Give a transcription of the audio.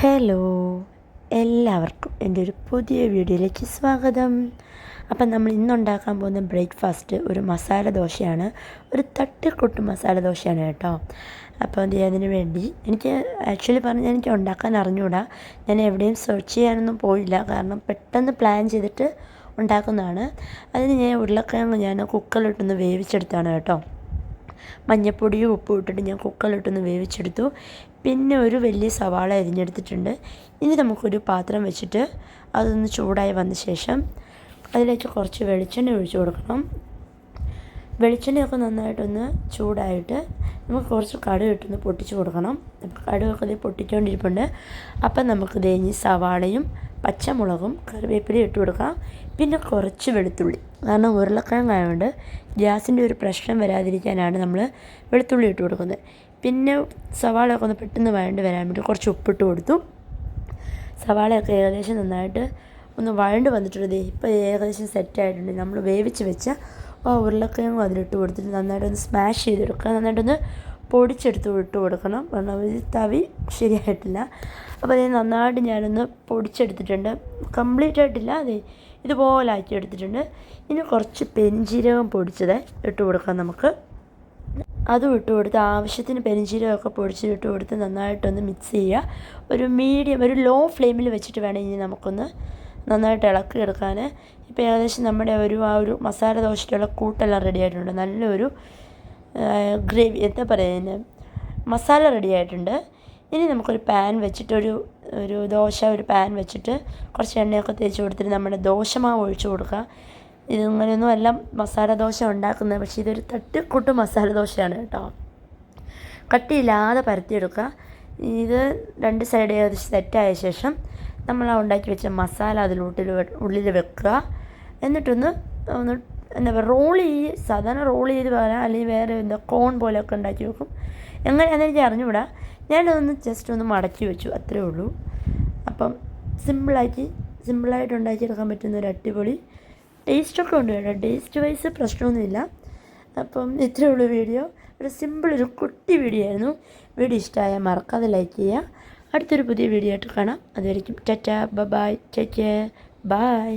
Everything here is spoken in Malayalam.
ഹലോ എല്ലാവർക്കും എന്റെ ഒരു പുതിയ വീഡിയോയിലേക്ക് സ്വാഗതം. അപ്പം നമ്മൾ ഇന്നുണ്ടാക്കാൻ പോകുന്ന ബ്രേക്ക്ഫാസ്റ്റ് ഒരു മസാല ദോശയാണ്. ഒരു തട്ടിക്കൊട്ട് മസാല ദോശയാണ് കേട്ടോ. അപ്പോൾ അത് അതിന് വേണ്ടി എനിക്ക് ആക്ച്വലി പറഞ്ഞാൽ എനിക്ക് ഉണ്ടാക്കാൻ അറിഞ്ഞുകൂടാ ഞാൻ എവിടെയും സെർച്ച് ചെയ്യാനൊന്നും പോയില്ല. കാരണം പെട്ടെന്ന് പ്ലാൻ ചെയ്തിട്ട് ഉണ്ടാക്കുന്നതാണ്. അതിന് ഞാൻ ഉരുളക്കിഴങ്ങ് ഞാൻ കുക്കറിലിട്ടൊന്ന് വേവിച്ചെടുത്താണ് കേട്ടോ. മഞ്ഞൾപ്പൊടിയും ഉപ്പും ഇട്ടിട്ട് ഞാൻ കുക്കറിലിട്ടൊന്ന് വേവിച്ചെടുത്തു. പിന്നെ ഒരു വലിയ സവാള അരിഞ്ഞെടുത്തിട്ടുണ്ട്. ഇനി നമുക്കൊരു പാത്രം വെച്ചിട്ട് അതൊന്ന് ചൂടായി വന്ന ശേഷം അതിലേക്ക് കുറച്ച് വെളിച്ചെണ്ണ ഒഴിച്ചു കൊടുക്കണം. വെളിച്ചെണ്ണയൊക്കെ നന്നായിട്ടൊന്ന് ചൂടായിട്ട് നമുക്ക് കുറച്ച് കടുക് ഇട്ടൊന്ന് പൊട്ടിച്ച് കൊടുക്കണം. അപ്പോൾ കടുകൊക്കെ ഇത് പൊട്ടിച്ചുകൊണ്ടിരിപ്പുണ്ട് അപ്പം നമുക്ക് ഇതേഞ്ഞ് സവാളയും പച്ചമുളകും കറിവേപ്പിലയും ഇട്ട് കൊടുക്കാം. പിന്നെ കുറച്ച് വെളുത്തുള്ളി. കാരണം ഉരുളക്കിഴങ്ങ് ആയതുകൊണ്ട് ഗ്യാസിന്റെ ഒരു പ്രശ്നം വരാതിരിക്കാനാണ് നമ്മൾ വെളുത്തുള്ളി ഇട്ട് കൊടുക്കുന്നത്. പിന്നെ സവാളയൊക്കെ ഒന്ന് പെട്ടെന്ന് വഴണ്ട് വരാൻ വേണ്ടി കുറച്ച് ഉപ്പിട്ട് കൊടുത്തു. സവാളയൊക്കെ ഏകദേശം നന്നായിട്ട് ഒന്ന് വഴണ്ട് വന്നിട്ടുണ്ട്. ഇപ്പോൾ ഏകദേശം സെറ്റായിട്ടുണ്ട് നമ്മൾ വേവിച്ച് വെച്ച ആ ഉരുളക്കിഴങ്ങും അതിലിട്ട് കൊടുത്തിട്ട് നന്നായിട്ടൊന്ന് സ്മാഷ് ചെയ്തെടുക്കുക നന്നായിട്ടൊന്ന് പൊടിച്ചെടുത്ത് ഇട്ട് കൊടുക്കണം. കാരണം ഇത് തവി ശരിയായിട്ടില്ല. അപ്പോൾ അത് നന്നായിട്ട് ഞാനൊന്ന് പൊടിച്ചെടുത്തിട്ടുണ്ട്. കംപ്ലീറ്റ് ആയിട്ടില്ല. അതെ ഇതുപോലെ ആക്കി എടുത്തിട്ടുണ്ട്. ഇനി കുറച്ച് പെരിഞ്ചീരകം പൊടിച്ചത് ഇട്ട് കൊടുക്കാം നമുക്ക്. അതും ഇട്ട് കൊടുത്ത് ആവശ്യത്തിന് പെരിഞ്ചീരകമൊക്കെ പൊടിച്ച് ഇട്ട് കൊടുത്ത് നന്നായിട്ടൊന്ന് മിക്സ് ചെയ്യുക. ഒരു മീഡിയം ഒരു ലോ ഫ്ലെയിമിൽ വെച്ചിട്ട് വേണം ഇനി നമുക്കൊന്ന് നന്നായിട്ട് ഇളക്കി എടുക്കാൻ ഇപ്പോൾ ഏകദേശം നമ്മുടെ ഒരു ആ ഒരു മസാല ദോശയ്ക്കുള്ള കൂട്ടെല്ലാം റെഡി ആയിട്ടുണ്ട്. നല്ലൊരു ഗ്രേവി എന്താ പറയുക മസാല റെഡി ആയിട്ടുണ്ട്. ഇനി നമുക്കൊരു പാൻ വെച്ചിട്ട് ഒരു ഒരു ദോശ ഒരു പാൻ വെച്ചിട്ട് കുറച്ച് എണ്ണയൊക്കെ തേച്ച് കൊടുത്തിട്ട് നമ്മുടെ ദോശമാവ് ഒഴിച്ചു കൊടുക്കുക. ഇതിങ്ങനെയൊന്നും അല്ല മസാല ദോശ ഉണ്ടാക്കുന്നത്. പക്ഷേ ഇതൊരു തട്ടിക്കൂട്ട് മസാല ദോശയാണ് കേട്ടോ. കട്ടിയില്ലാതെ പരത്തിയെടുക്കുക ഇത് രണ്ട് സൈഡ് ഏകദേശം സെറ്റായ ശേഷം നമ്മൾ ആ ഉണ്ടാക്കി വെച്ച മസാല അതിലോട്ടിൽ ഉള്ളിൽ വെക്കുക. എന്നിട്ടൊന്ന് ഒന്ന് എന്താ പറയുക റോൾ ചെയ്ത് സാധാരണ റോൾ ചെയ്ത് വരാം അല്ലെങ്കിൽ വേറെ എന്താ കോൺ പോലെയൊക്കെ ഉണ്ടാക്കി വെക്കും. എങ്ങനെയാണെന്ന് എനിക്ക് അറിഞ്ഞുകൂടാ. ഞാനതൊന്ന് ജസ്റ്റ് ഒന്ന് മടക്കി വെച്ചു അത്രേ ഉള്ളൂ. അപ്പം സിമ്പിളാക്കി സിമ്പിളായിട്ട് ഉണ്ടാക്കിയെടുക്കാൻ പറ്റുന്ന ഒരു അടിപൊളി ടേസ്റ്റൊക്കെ ഉണ്ട് കേട്ടോ. ടേസ്റ്റ് വൈസ് പ്രശ്നമൊന്നുമില്ല. അപ്പം ഇത്രയേ ഉള്ളൂ വീഡിയോ. ഒരു സിമ്പിൾ ഒരു കുട്ടി വീഡിയോ ആയിരുന്നു. വീഡിയോ ഇഷ്ടമായാൽ മറക്കാതെ ലൈക്ക് ചെയ്യുക. അടുത്തൊരു പുതിയ വീഡിയോ ആയിട്ട് കാണാം. അതുവരെയും tata bye take care bye.